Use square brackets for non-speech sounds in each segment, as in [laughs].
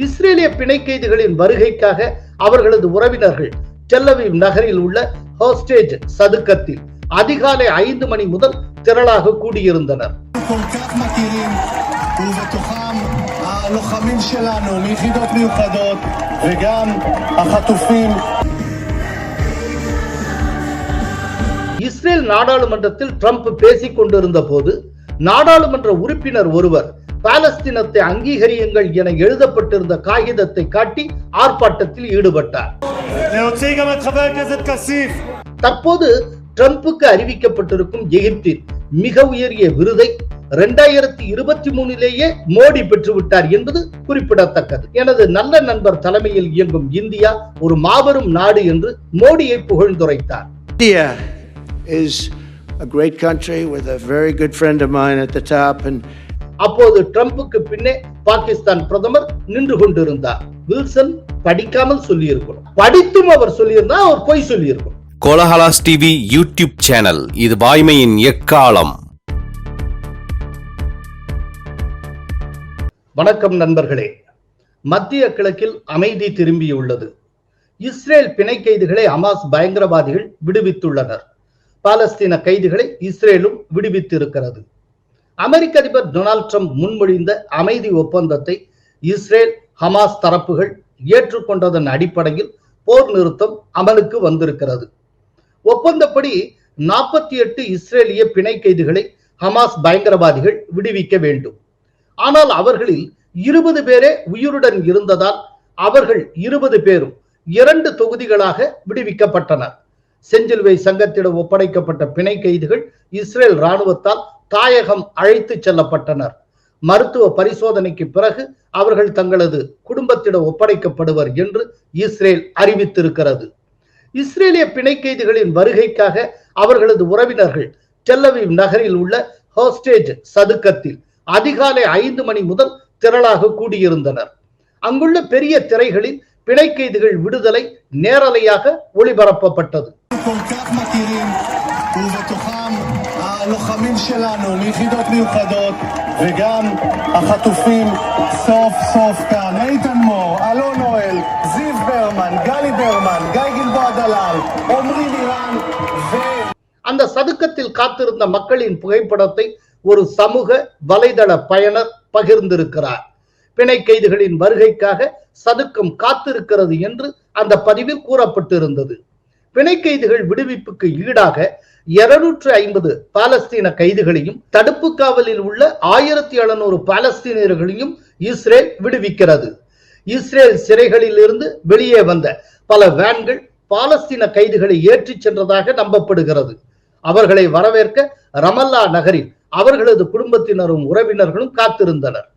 இஸ்ரேலிய பிணை கைதிகளின் வருகைக்காக அவர்களது உறவினர்கள் டெல்லவிவ் நகரில் உள்ள ஹோஸ்டேஜ் சதுக்கத்தில் அதிகாலை ஐந்து மணி முதல் திரளாக கூடியிருந்தனர். இஸ்ரேல் நாடாளுமன்றத்தில் ட்ரம்ப் பேசிக் கொண்டிருந்த போது நாடாளுமன்ற உறுப்பினர் ஒருவர் பாலஸ்தீனத்தை அங்கீகரியுங்கள் என எழுதப்பட்டிருந்த காகிதத்தை காட்டி ஆர்ப்பாட்டத்தில் ஈடுபட்டார். தற்போது ட்ரம்புக்கு அறிவிக்கப்பட்டிருக்கும் எகிப்தின் மிக உயரிய விருதை இரண்டாயிரத்தி இருபத்தி மூணிலேயே மோடி பெற்றுவிட்டார் என்பது குறிப்பிடத்தக்கது. எனது நல்ல நண்பர் தலைமையில் இயங்கும் இந்தியா ஒரு மாபெரும் நாடு என்று மோடியை புகழ்ந்துரைத்தார். India is a great country with a very good friend of mine at the top and அப்போது ட்ரம்புக்கு பின்னே பாகிஸ்தான் பிரதமர் நின்று கொண்டிருந்தார். வில்சன் படிக்காமல் சொல்லியிருக்கணும். படித்தும் அவர் சொல்லியிருந்தா அவர் பொய் சொல்லியிருக்கணும். கோலஹலாஸ் டிவி யூடியூப் சேனல் இது வாய்மையின் எக்காலம். வணக்கம் நண்பர்களே. மத்திய கிழக்கில் அமைதி திரும்பியுள்ளது. இஸ்ரேல் பிணை கைதிகளை அமாஸ் பயங்கரவாதிகள் விடுவித்துள்ளனர். பாலஸ்தீன கைதிகளை இஸ்ரேலும் விடுவித்திருக்கிறது. அமெரிக்க அதிபர் டொனால்ட் ட்ரம்ப் முன்மொழிந்த அமைதி ஒப்பந்தத்தை இஸ்ரேல் ஹமாஸ் தரப்புகள் ஏற்றுக்கொண்டதன் அடிப்படையில் போர் நிறுத்தம் அமலுக்கு வந்திருக்கிறது. ஒப்பந்தப்படி நாற்பத்தி எட்டு இஸ்ரேலிய பிணை கைதிகளை ஹமாஸ் பயங்கரவாதிகள் விடுவிக்க வேண்டும். ஆனால் அவர்களில் இருபது பேரே உயிருடன் இருந்ததால் அவர்கள் இருபது பேரும் இரண்டு தொகுதிகளாக விடுவிக்கப்பட்டனர். செஞ்சிலுவை சங்கத்திடம் ஒப்படைக்கப்பட்ட பிணை கைதிகள் இஸ்ரேல் ராணுவத்தால் தாயகம் அழைத்து செல்லப்பட்டனர். மருத்துவ பரிசோதனைக்கு பிறகு அவர்கள் தங்களது குடும்பத்திடம் ஒப்படைக்கப்படுவர் என்று இஸ்ரேல் அறிவித்திருக்கிறது. இஸ்ரேலிய பிணை கைதிகளின் வருகைக்காக அவர்களது உறவினர்கள் டெல்லவிவ் நகரில் உள்ள ஹோஸ்டேஜ் சதுக்கத்தில் அதிகாலை ஐந்து மணி முதல் திரளாக கூடியிருந்தனர். அங்குள்ள பெரிய திரைகளில் பிணை கைதிகள் விடுதலை நேரலையாக ஒளிபரப்பப்பட்டது. הלוחמים שלנו מיחידות מיוחדות וגם החטופים סוף סוף כאן. איתן מור, אלון אוהל, זיו ברמן, גלי ברמן, גיא גלבוע דלל, עמרי לירן ו... அந்த சதுக்கத்தில் காத்திருந்த மக்களின் புகைப்படத்தை ஒரு சமூக வலைதள பயனர் பகிர்ந்திருக்கிறார் பிணை கைதிகளின் வருகைக்காக சதுக்கம் காத்திருக்கிறது என்று அந்த பதிவில் கூறப்பட்டிருந்தது பிணை கைதிகள் விடுவிப்புக்கு ஈடாக இருநூற்று ஐம்பது பாலஸ்தீன கைதுகளையும் தடுப்பு காவலில் உள்ள ஆயிரத்தி எழுநூறு பாலஸ்தீனியர்களையும் இஸ்ரேல் விடுவிக்கிறது. இஸ்ரேல் சிறைகளில் இருந்து வெளியே வந்த பல வேன்கள் பாலஸ்தீன கைதுகளை ஏற்றிச் சென்றதாக நம்பப்படுகிறது. அவர்களை வரவேற்க ரமல்லா நகரில் அவர்களது குடும்பத்தினரும் உறவினர்களும் காத்திருந்தனர்.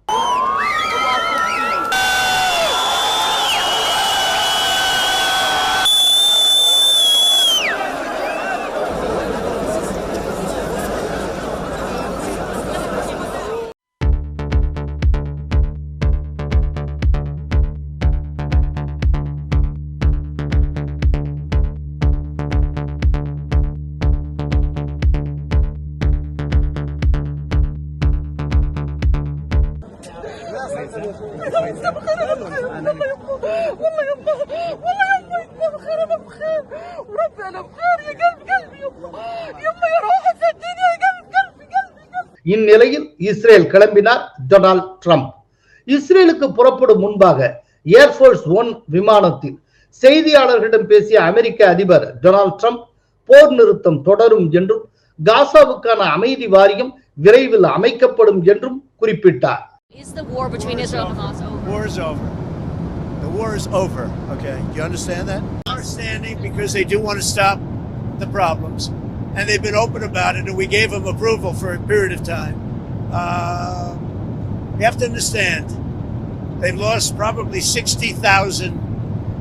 والله يما والله يما يما بخير انا بخير وربي انا بخير يا قلب قلبي يما يما يا روحي صدقني يا قلب قلبي قلبي قلبي இந்நிலையில் இஸ்ரேல் கிளம்பினார் டொனால்ட் ட்ரம்ப் இஸ்ரேலுக்கு புறப்படும் முன்பாக ஏர்போர்ஸ் ஒன் விமானத்தில் செய்தியாளர்களிடம் பேசிய அமெரிக்க அதிபர் டொனால்ட் ட்ரம்ப் போர் நிறுத்தம் தொடரும் என்றும் காசாவுக்கான அமைதி வாரியம் விரைவில் அமைக்கப்படும் என்றும் குறிப்பிட்டார் Is the war between Israel and Hamas over? war is over. The war is over. Okay, do you understand that? Are standing because they do want to stop the problems, and they've been open about it, and we gave them approval for a period of time. Uh, you have to understand, they've lost probably sixty thousand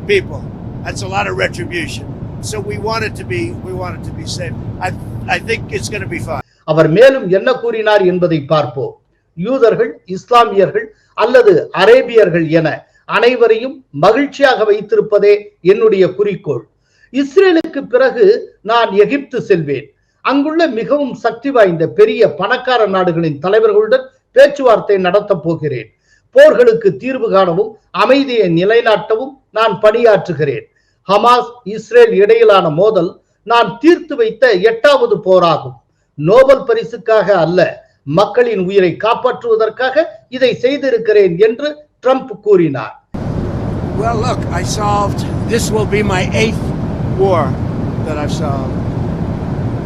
people. That's a lot of retribution. So we want it to be, we want it to be safe. I, I think it's going to be fine. அவர் மேலும் என்ன கூறினார் என்பதை பார்ப்போம் யூதர்கள் இஸ்லாமியர்கள் அல்லது அரேபியர்கள் என அனைவரையும் மகிழ்ச்சியாக வைத்திருப்பதே என்னுடைய குறிக்கோள். இஸ்ரேலுக்கு பிறகு நான் எகிப்து செல்வேன். அங்குள்ள மிகவும் சக்தி வாய்ந்த பெரிய பணக்கார நாடுகளின் தலைவர்களுடன் பேச்சுவார்த்தை நடத்தப் போகிறேன். போர்களுக்கு தீர்வு காணவும் அமைதியை நிலைநாட்டவும் நான் பணியாற்றுகிறேன். ஹமாஸ் இஸ்ரேல் இடையிலான மோதல் நான் தீர்த்து வைத்த எட்டாவது போராகும். நோபல் பரிசுக்காக அல்ல மக்களின் உயிரை காப்பாற்றுவதற்காக இதை செய்திருக்கிறேன் என்று ட்ரம்ப் கூறினார் Well, look, I solved. This will be my eighth war that I've solved.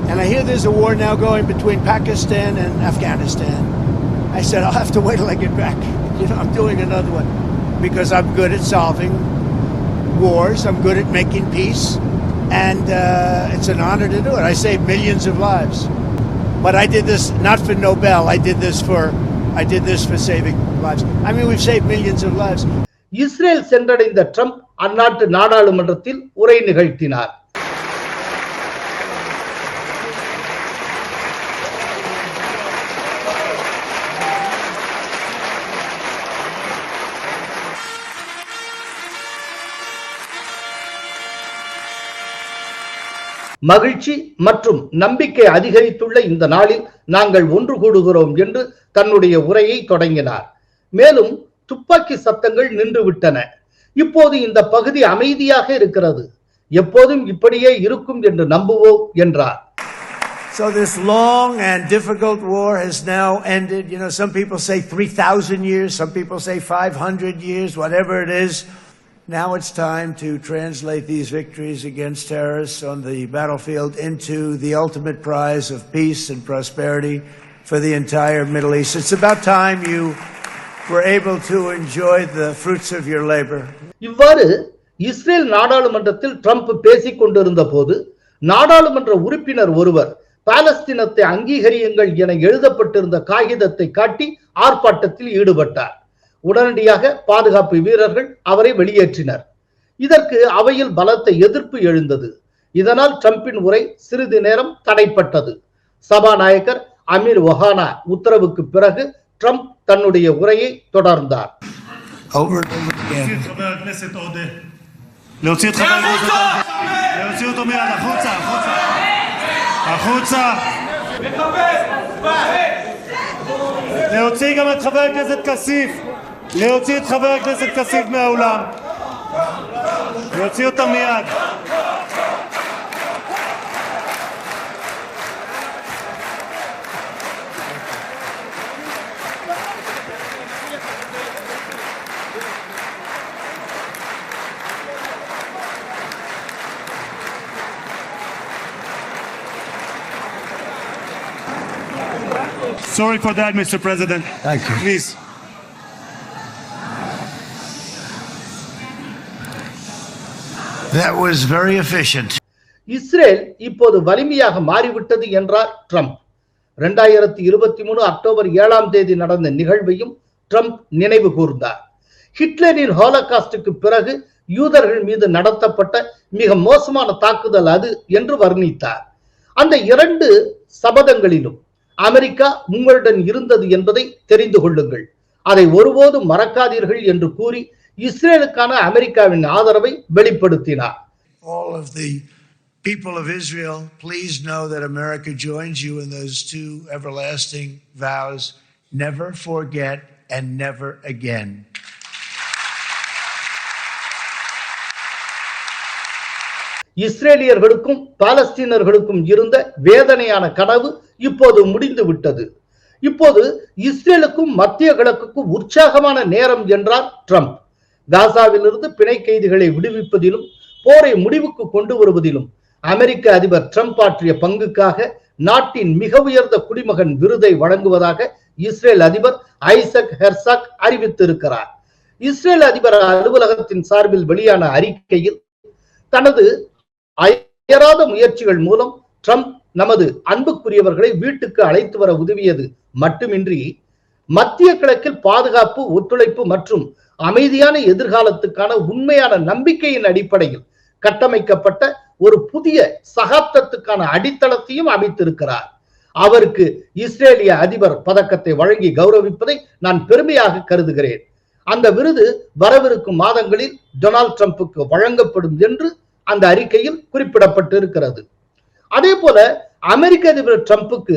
And I hear there's a war now going between Pakistan and Afghanistan. I said, I'll have to wait till I get back. [laughs] You know, I'm doing another one because I'm good at solving wars, I'm good at making peace, and uh, it's an honor to do it. I saved millions of lives. But I did this not for Nobel, I did this for. I did this for saving lives. I mean, we've saved millions of lives. Israel சென்றடைந்த Trump அந்நாட்டு நாடாளுமன்றத்தில் உரை நிகழ்த்தினார் மகிழ்ச்சி மற்றும் நம்பிக்கை அதிகரித்துள்ள இந்த நாளில் நாங்கள் ஒன்று கூடுகிறோம் என்று தன்னுடைய உரையை தொடங்கினார் மேலும் துப்பாக்கி சத்தங்கள் நின்றுவிட்டன இப்போது இந்த பகுதி அமைதியாக இருக்கிறது எப்போதும் இப்படியே இருக்கும் என்று நம்புவோம் என்றார் So this long and difficult war has now ended. You know, some people say 3,000 years, some people say 500 years, whatever it is. Now it's time to translate these victories against terrorists on the battlefield into the ultimate prize of peace and prosperity for the entire Middle East. It's about time you were able to enjoy the fruits of your labor. இவ்வாறு Israel நாடாளுமன்றத்தில் Trump பேசிக் கொண்டிருந்த போது நாடாளுமன்ற உறுப்பினர் ஒருவர் பாலஸ்தீனத்தை அங்கீகரியுங்கள் என எழுதப்பட்டிருந்த காகிதத்தை காட்டி ஆர்ப்பாட்டத்தில் ஈடுபட்டார் உடனடியாக பாதுகாப்பு வீரர்கள் அவரை வெளியேற்றினர் இதற்கு அவையில் பலத்த எதிர்ப்பு எழுந்தது இதனால் ட்ரம்பின் உரை சிறிது நேரம் தடைப்பட்டது சபாநாயகர் அமீர் ஒஹானா உத்தரவுக்கு பிறகு ட்ரம்ப் தன்னுடைய உரையை தொடர்ந்தார் Over and over again. חבר הכנסת עודה. להוציא את חבר הכנסת עודה. להוציא אותו מיד, החוצה, החוצה. החוצה. להוציא גם את חבר הכנסת כסיף. להוציא את חבר הכנסת כסיף מהאולם. להוציא אותם מיד. Sorry for that, Mr. President. Thank you. Please. That was very efficient. Israel இப்போது வலிமையாக மாறிவிட்டது என்றார் ட்ரம்ப். ரெண்டாயிரத்தி இருபத்தி மூணு அக்டோபர் ஏழாம் தேதி நடந்த நிகழ்வையும் ட்ரம்ப் நினைவு கூர்ந்தார். ஹிட்லரின் ஹோலகாஸ்டுக்கு பிறகு யூதர்கள் மீது நடத்தப்பட்ட மிக மோசமான தாக்குதல் அது என்று வர்ணித்தார். அந்த இரண்டு சபதங்களிலும் அமெரிக்கா உங்களுடன் இருந்தது என்பதை தெரிந்து கொள்ளுங்கள். அதை ஒருபோதும் மறக்காதீர்கள் என்று கூறி இஸ்ரேலுக்கான அமெரிக்காவின் ஆதரவை வெளிப்படுத்தினார். All of the people of Israel, please know that America joins you in those two everlasting vows. Never forget and never again. இஸ்ரேலியர்களுக்கும் பாலஸ்தீனர்களுக்கும் இருந்த வேதனையான கனவு இப்போது முடிந்து விட்டது இப்போது இஸ்ரேலுக்கும் மத்திய கிழக்குக்கும் உற்சாகமான நேரம் என்றார் ட்ரம்ப். காசாவிலிருந்து பிணை கைதிகளை விடுவிப்பதிலும் போரை முடிவுக்கு கொண்டு வருவதிலும் அமெரிக்க அதிபர் ட்ரம்ப் ஆற்றிய பங்குக்காக நாட்டின் மிக உயர்ந்த குடிமகன் விருதை வழங்குவதாக இஸ்ரேல் அதிபர் ஐசக் ஹெர்சாக் அறிவித்திருக்கிறார். இஸ்ரேல் அதிபர் அலுவலகத்தின் சார்பில் வெளியான அறிக்கையில் தனது அயராத முயற்சிகள் மூலம் ட்ரம்ப் நமது அன்புக்குரியவர்களை வீட்டுக்கு அழைத்து வர உதவியது மட்டுமின்றி மத்திய கிழக்கில் பாதுகாப்பு ஒத்துழைப்பு மற்றும் அமைதியான எதிர்காலத்துக்கான உண்மையான நம்பிக்கையின் அடிப்படையில் கட்டமைக்கப்பட்ட ஒரு புதிய சகாப்தத்துக்கான அடித்தளத்தையும் அமைத்திருக்கிறார். அவருக்கு இஸ்ரேலிய அதிபர் பதக்கத்தை வழங்கி கௌரவிப்பதை நான் பெருமையாக கருதுகிறேன். அந்த விருது வரவிருக்கும் மாதங்களில் டொனால்ட் ட்ரம்புக்கு வழங்கப்படும் என்று அந்த அறிக்கையில் குறிப்பிடப்பட்டு இருக்கிறது அதே போல அமெரிக்க அதிபர் ட்ரம்புக்கு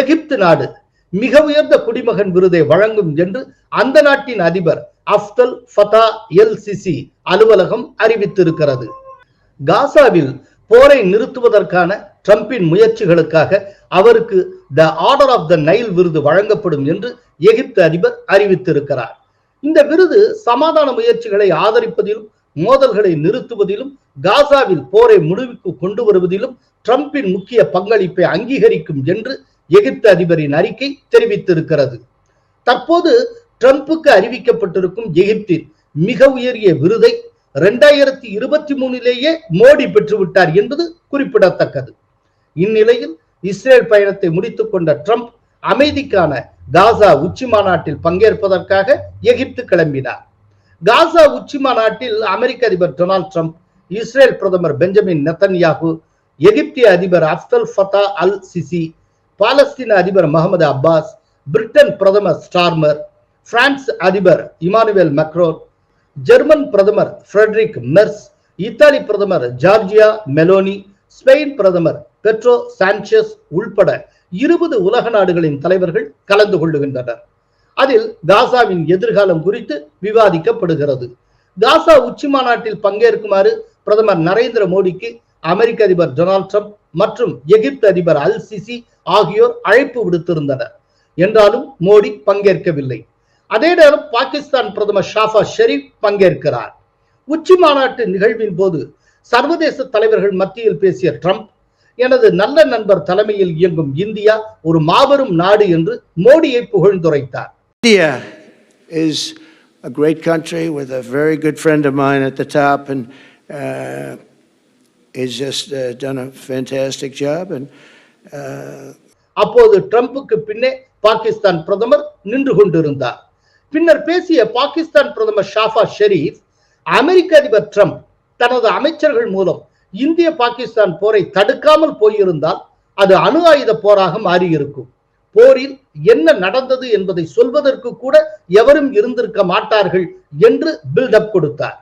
எகிப்து நாடு மிக உயர்ந்த குடிமகன் விருதை வழங்கும் என்று அந்த நாட்டின் அதிபர் அப்தல் ஃபதா எல் சிசி அலுவலகம் அறிவித்திருக்கிறது. காசாவில் போரை நிறுத்துவதற்கான ட்ரம்பின் முயற்சிகளுக்காக அவருக்கு the Order of the Nile விருது வழங்கப்படும் என்று எகிப்து அதிபர் அறிவித்திருக்கிறார். இந்த விருது சமாதான முயற்சிகளை ஆதரிப்பதிலும் மோதல்களை நிறுத்துவதிலும் காசாவில் போரை முடிவுக்கு கொண்டு வருவதிலும் ட்ரம்பின் முக்கிய பங்களிப்பை அங்கீகரிக்கும் என்று எகிப்து அதிபரின் அறிக்கை தெரிவித்திருக்கிறது. தற்போது ட்ரம்ப்புக்கு அறிவிக்கப்பட்டிருக்கும் எகிப்தின் மிக உயரிய விருதை இரண்டாயிரத்தி இருபத்தி மூணிலேயே மோடி பெற்றுவிட்டார் என்பது குறிப்பிடத்தக்கது. இந்நிலையில் இஸ்ரேல் பயணத்தை முடித்துக் கொண்ட ட்ரம்ப் அமைதிக்கான காசா உச்சி மாநாட்டில் பங்கேற்பதற்காக எகிப்து கிளம்பினார். காசா உச்சி மாநாட்டில் அமெரிக்க அதிபர் டொனால்ட் ட்ரம்ப் இஸ்ரேல் பிரதமர் பெஞ்சமின் நெத்தன்யாகு எகிப்திய அதிபர் அப்தல் ஃபதா அல் சிசி பாலஸ்தீன அதிபர் முகமது அப்பாஸ் பிரிட்டன் பிரதமர் ஸ்டார்மர் பிரான்ஸ் அதிபர் இமானுவேல் மக்ரோன் ஜெர்மன் பிரதமர் ஃபிரெட்ரிக் மெர்ஸ் இத்தாலி பிரதமர் ஜார்ஜியா மெலோனி ஸ்பெயின் பிரதமர் பெட்ரோ சான்சஸ் உள்பட இருபது உலக நாடுகளின் தலைவர்கள் கலந்து கொள்ளுகின்றனர். அதில் காசாவின் எதிர்காலம் குறித்து விவாதிக்கப்படுகிறது. காசா உச்சி மாநாட்டில் பங்கேற்குமாறு பிரதமர் நரேந்திர மோடிக்கு அமெரிக்க அதிபர் டொனால்ட் ட்ரம்ப் மற்றும் எகிப்து அதிபர் அல் சிசி ஆகியோர் அழைப்பு விடுத்திருந்தனர். என்றாலும் மோடி பங்கேற்கவில்லை. அதே நேரம் பாகிஸ்தான் பிரதமர் ஷாஃபா ஷெரீப் பங்கேற்கிறார் உச்சி மாநாட்டு நிகழ்வின் போது சர்வதேச தலைவர்கள் மத்தியில் பேசிய ட்ரம்ப் எனது நல்ல நண்பர் தலைமையில் இயங்கும் இந்தியா ஒரு மாபெரும் நாடு என்று மோடியை புகழ்ந்துரைத்தார் India is a great country with a very good friend of mine at the top, and uh, he's just uh, done a fantastic job. And uh, அப்போது ட்ரம்புக்கு பின்னே பாகிஸ்தான் பிரதமர் நின்று கொண்டிருந்தார் பின்னர் பேசிய பாகிஸ்தான் பிரதமர் ஷாஃபா ஷெரீப் அமெரிக்க அதிபர் ட்ரம்ப் தனது அமைச்சர்கள் மூலம் இந்திய பாகிஸ்தான் போரை தடுக்காமல் போயிருந்தால் அது அணு ஆயுத போராக மாறியிருக்கும். போரில் என்ன நடந்தது என்பதை சொல்வதற்கு கூட எவரும் இருந்திருக்க மாட்டார்கள் என்று பில்டப் கொடுத்தார்.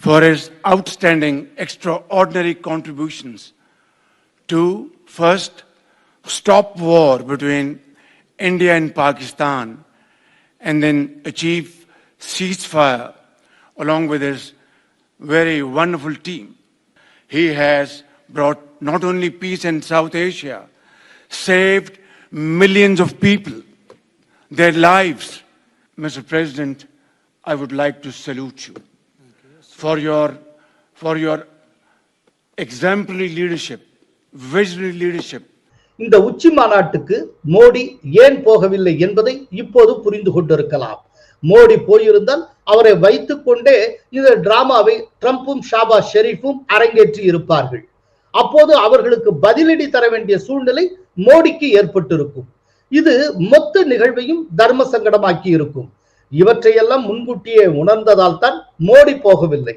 For his outstanding, extraordinary contributions to first stop war between India and Pakistan and then achieve ceasefire along with his very wonderful team. He has brought not only peace in South Asia, saved millions of people, their lives. Mr. President, I would like to salute you for your, for your exemplary leadership, visionary leadership, இந்த உச்சி மாநாட்டுக்கு மோடி ஏன் போகவில்லை என்பதை இப்போது புரிந்து கொண்டிருக்கலாம். மோடி போயிருந்தால் அவரை வைத்துக் கொண்டே இந்த டிராமாவை ட்ரம்ப்பும் ஷாபா ஷெரீஃபும் அரங்கேற்றி இருப்பார்கள். அப்போது அவர்களுக்கு பதிலடி தர வேண்டிய சூழ்நிலை மோடிக்கு ஏற்பட்டிருக்கும். இது மொத்த நிகழ்வையும் தர்ம சங்கடமாக்கி இருக்கும். இவற்றையெல்லாம் முன்கூட்டியே உணர்ந்ததால் தான் மோடி போகவில்லை.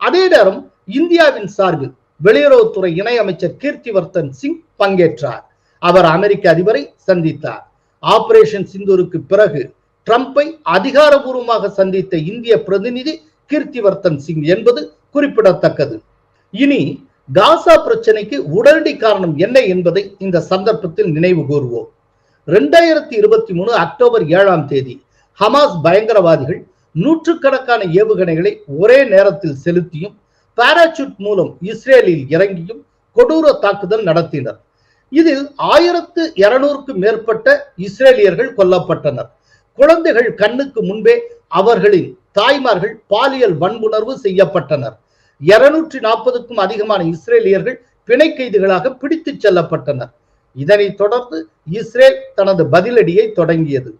அதே நேரம் இந்தியாவின் சார்பில் வெளியுறவுத்துறை இணையமைச்சர் கீர்த்திவர்தன் சிங் பங்கேற்றார். அவர் அமெரிக்க அதிபரை சந்தித்தார். ஆபரேஷன் சிந்தூருக்கு பிறகு டிரம்பை அதிகாரபூர்வமாக சந்தித்த இந்திய பிரதிநிதி கீர்த்திவர்தன் சிங் என்பது குறிப்பிடத்தக்கது. இனி காசா பிரச்சனைக்கு உடனடி காரணம் என்ன என்பதை இந்த சந்தர்ப்பத்தில் நினைவு கூறுவோம் இரண்டாயிரத்தி இருபத்தி மூணு அக்டோபர் ஏழாம் தேதி ஹமாஸ் பயங்கரவாதிகள் நூற்றுக்கணக்கான ஏவுகணைகளை ஒரே நேரத்தில் செலுத்தியும் பாராசூட் மூலம் இஸ்ரேலில் இறங்கியும் கொடூர தாக்குதல் நடத்தினர். இதில் ஆயிரத்து இருநூறுக்கு மேற்பட்ட இஸ்ரேலியர்கள் கொல்லப்பட்டனர். குழந்தைகள் கண்ணுக்கு முன்பே அவர்களின் தாய்மார்கள் பாலியல் வன்புணர்வு செய்யப்பட்டனர். இருநூற்றி நாற்பதுக்கும் அதிகமான இஸ்ரேலியர்கள் பிணை கைதிகளாக பிடித்துச் செல்லப்பட்டனர். இதனைத் தொடர்ந்து இஸ்ரேல் தனது பதிலடியை தொடங்கியது.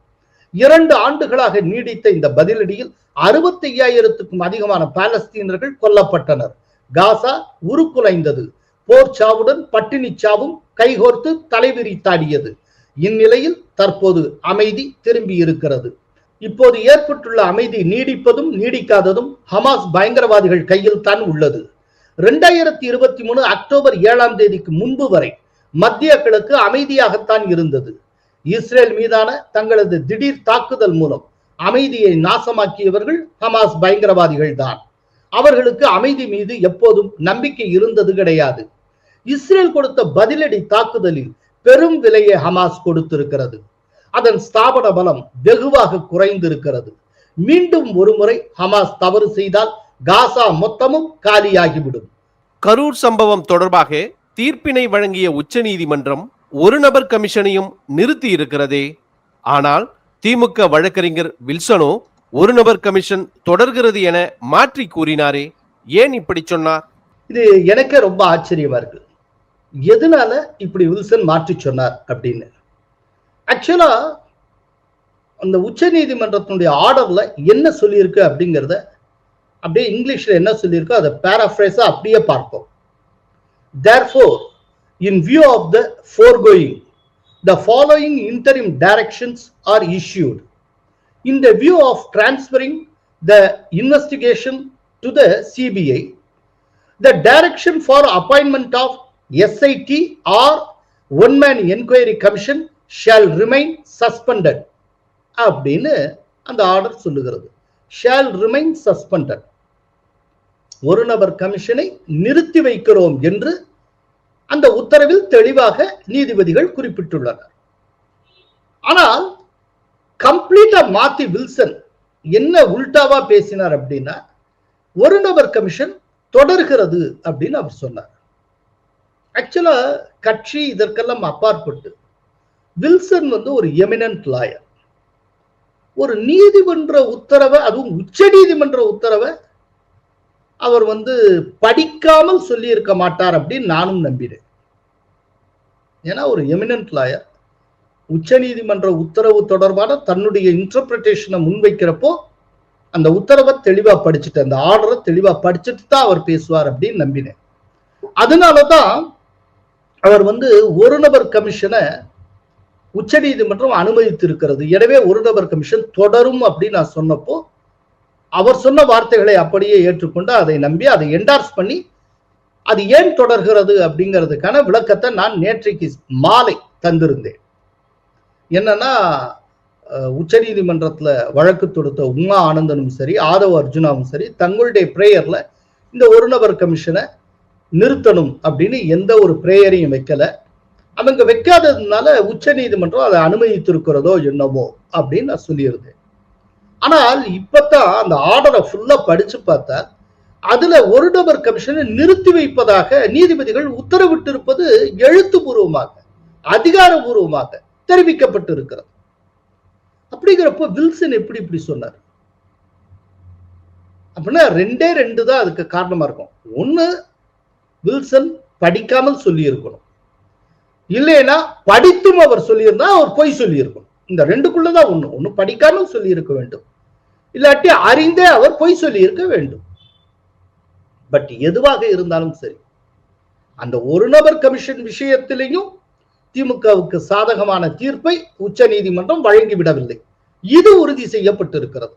இரண்டு ஆண்டுகளாக நீடித்த இந்த பதிலடியில் அறுபத்தி ஐயாயிரத்துக்கும் அதிகமான பாலஸ்தீனர்கள் கொல்லப்பட்டனர். காசா உருக்குலைந்தது. போர் சாவுடன் பட்டினி சாவும் கைகோர்த்து தலைவிரித்தாடியது இந்நிலையில் தற்போது அமைதி திரும்பி இருக்கிறது இப்போது ஏற்பட்டுள்ள அமைதி நீடிப்பதும் நீடிக்காததும் ஹமாஸ் பயங்கரவாதிகள் கையில் தான் உள்ளது. இரண்டாயிரத்தி இருபத்தி மூணு அக்டோபர் ஏழாம் தேதிக்கு முன்பு வரை மத்திய கிழக்கு அமைதியாகத்தான் இருந்தது. இஸ்ரேல் மீதான தங்களது திடீர் தாக்குதல் மூலம் அமைதியை நாசமாக்கியவர்கள் ஹமாஸ் பயங்கரவாதிகள் தான் அவர்களுக்கு அமைதி மீது எப்போதும் நம்பிக்கை இருந்தது கிடையாது. இஸ்ரேல் கொடுத்த பதிலடி தாக்குதலில் பெரும் விலையை ஹமாஸ் கொடுத்திருக்கிறது. அதன் ஸ்தாபன பலம் வெகுவாக குறைந்திருக்கிறது. மீண்டும் ஒருமுறை ஹமாஸ் தவறு செய்தால் காசா மொத்தமும் காலியாகிவிடும். கரூர் சம்பவம் தொடர்பாக தீர்ப்பினை வழங்கிய உச்சநீதிமன்றம் ஒரு நபர் கமிஷனையும் நிறுத்தி இருக்கிறதே ஆனால் திமுக வழக்கறிஞர் வில்சனோ ஒரு நபர் கமிஷன் தொடர்கிறது என மாற்றி கூறினாரே. ஏன் இப்படி சொன்னார்? இது எனக்கே ரொம்ப ஆச்சரியமா இருக்கு. எதனால இப்படி வில்சன் மாற்றி சொன்னார் அப்படின்னு ஆக்சுவலா அந்த உச்ச நீதிமன்றத்தினுடைய ஆர்டர்ல என்ன சொல்லியிருக்கு அப்படிங்கிறத அப்படியே இங்கிலீஷ்ல என்ன சொல்லியிருக்கோ அதை பேராஃப்ரேஸா அப்படியே பார்ப்போம் therefore in view of the foregoing the following interim directions are issued in the view of transferring the investigation to the CBI the direction for appointment of SIT or one man enquiry commission shall remain suspended அப்படின்னு அந்த order சொல்லுகிறது. Shale remain suspended ஒரு நபர் கமிஷனை நிறுத்தி வைக்கிறோம் என்று அந்த உத்தரவில் தெளிவாக நீதிபதிகள் குறிப்பிட்டுள்ளனர். ஆனால் கம்ப்ளீட்டா மாத்தி வில்சன் என்ன உல்டாவா பேசினார் அப்படின்னா ஒரு நபர் கமிஷன் தொடர்கிறது அப்படின்னு அவர் சொன்னார். ஆக்சுவலா கட்சி இதற்கெல்லாம் அப்பாற்பட்டு. வில்சன் வந்து ஒரு எமினன்ட் லாயர். ஒரு நீதிமன்ற உத்தரவை அதுவும் உச்ச நீதிமன்ற உத்தரவை அவர் வந்து படிக்காமல் சொல்லி இருக்க மாட்டார் அப்படின்னு நானும் நம்பினேன் ஏன்னா ஒரு எமினன்ட் லாயர் உச்ச நீதிமன்ற உத்தரவு தொடர்பான தன்னுடைய இன்டர்பிரிட்டேஷனை முன்வைக்கிறப்போ அந்த உத்தரவை தெளிவா படிச்சுட்டு அந்த ஆர்டரை தெளிவா படிச்சுட்டு தான் அவர் பேசுவார் அப்படின்னு நம்பினேன். அதனாலதான் அவர் வந்து ஒரு நபர் கமிஷனை உச்ச நீதிமன்றம் அனுமதித்து இருக்கிறது எனவே ஒரு நபர் கமிஷன் தொடரும் அப்படின்னு நான் சொன்னப்போ அவர் சொன்ன வார்த்தைகளை அப்படியே ஏற்றுக்கொண்டு அதை நம்பி அதை என்டார்ஸ் பண்ணி அது ஏன் தொடர்கிறது அப்படிங்கிறதுக்கான விளக்கத்தை நான் நேற்றைக்கு மாலை தந்திருந்தேன். என்னன்னா உச்ச நீதிமன்றத்தில் வழக்கு தொடுத்த உமா ஆனந்தனும் சரி ஆதவ அர்ஜுனாவும் சரி தங்களுடைய பிரேயர்ல இந்த ஒரு நபர் கமிஷனை நிறுத்தணும் அப்படின்னு எந்த ஒரு பிரேயரையும் வைக்கல. அவங்க வைக்காததுனால உச்ச நீதிமன்றம் அதை அனுமதித்திருக்கிறதோ என்னவோ அப்படின்னு நான் சொல்லியிருந்தேன். ஆனால் இப்பதான் அந்த ஆர்டரை ஃபுல்லா படிச்சு பார்த்தா அதுல ஒரு நபர் கமிஷனை நிறுத்தி வைப்பதாக நீதிபதிகள் உத்தரவிட்டிருப்பது எழுத்துப்பூர்வமாக அதிகாரபூர்வமாக தெரிவிக்கப்பட்டு இருக்கிறது அப்படிங்கிறப்போ வில்சன் எப்படி இப்படி சொன்னார்? அப்படின்னா ரெண்டே ரெண்டு தான் அதுக்கு காரணமா இருக்கும். ஒண்ணு வில்சன் படிக்காமல் சொல்லி இருக்கணும் இல்லைன்னா படித்தும் அவர் சொல்லியிருந்தா அவர் பொய் சொல்லியிருக்கணும். இந்த ரெண்டுக்குள்ளதான் ஒண்ணு. ஒண்ணு படிக்காமல் சொல்லியிருக்க வேண்டும். இல்லாட்டி அறிந்தே அவர் பொய் சொல்லியிருக்க வேண்டும். பட் எதுவாக இருந்தாலும் சரி அந்த ஒரு நபர் கமிஷன் விஷயத்திலையும் திமுகவுக்கு சாதகமான தீர்ப்பை உச்ச நீதிமன்றம் வழங்கிவிடவில்லை. இது உறுதி செய்யப்பட்டிருக்கிறது.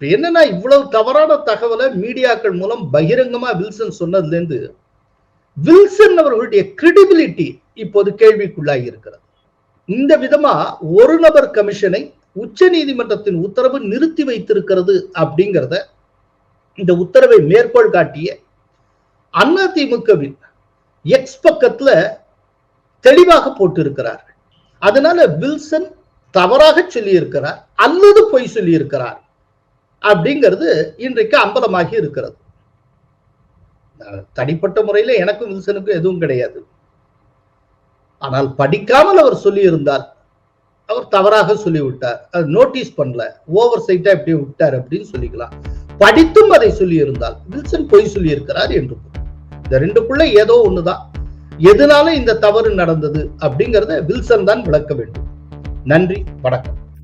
இப்ப என்னன்னா இவ்வளவு தவறான தகவலை மீடியாக்கள் மூலம் பகிரங்கமா வில்சன் சொன்னதுல இருந்து வில்சன் அவர்களுடைய கிரெடிபிலிட்டி இப்போது கேள்விக்குள்ளாகி இருக்கிறது. இந்த விதமா ஒரு நபர் கமிஷனை உச்ச நீதிமன்றத்தின் உத்தரவு நிறுத்தி வைத்திருக்கிறது அப்படிங்கிறத இந்த உத்தரவை மேற்கோள் காட்டிய அதிமுகவின் எக்ஸ் பக்கத்துல தெளிவாக போட்டிருக்கிறார்கள். அதனால வில்சன் தவறாக சொல்லியிருக்கிறார் அல்லது பொய் சொல்லியிருக்கிறார். அப்படிங்கிறது இன்றைக்கு அம்பலமாகி இருக்கிறது. தனிப்பட்ட முறையில எனக்கும் வில்சனுக்கும் எதுவும் கிடையாது. ஆனால் படிக்காமல் அவர் சொல்லி இருந்தார் அவர் தவறாக சொல்லிவிட்டார். அது நோட்டீஸ் பண்ணல. ஓவர் சைட்டா இப்படி விட்டார் அப்படின்னு சொல்லிக்கலாம். படித்தும் அதை சொல்லி இருந்தால் வில்சன் பொய் சொல்லி இருக்கிறார் என்று இந்த ரெண்டுக்குள்ள ஏதோ ஒண்ணுதான். எதனால இந்த தவறு நடந்தது அப்படிங்கறத வில்சன் தான் விளக்க வேண்டும். நன்றி வணக்கம்.